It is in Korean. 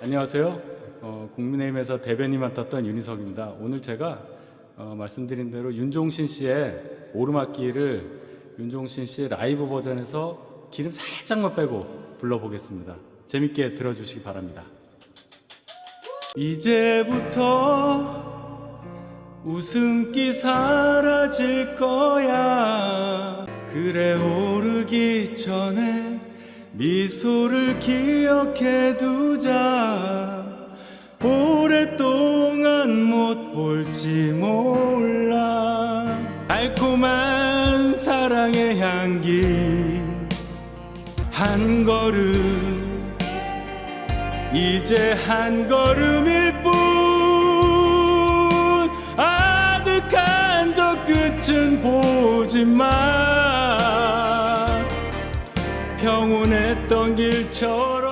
안녕하세요. 어, 국민의힘에서 대변인 맡았던 윤희석입니다. 오늘 제가 어, 말씀드린 대로 윤종신 씨의 오르막길을 윤종신 씨의 라이브 버전에서 기름 살짝만 빼고 불러보겠습니다. 재밌게 들어주시기 바랍니다. 이제부터 웃음기 사라질 거야. 그래 오르기 전에 미소를 기억해 두자. 오랫동안 못 볼지 몰라. 달콤한 사랑의 향기. 한 걸음 이제 한 걸음일 뿐 아득한 저 끝은 보지 마 평온했던 길처럼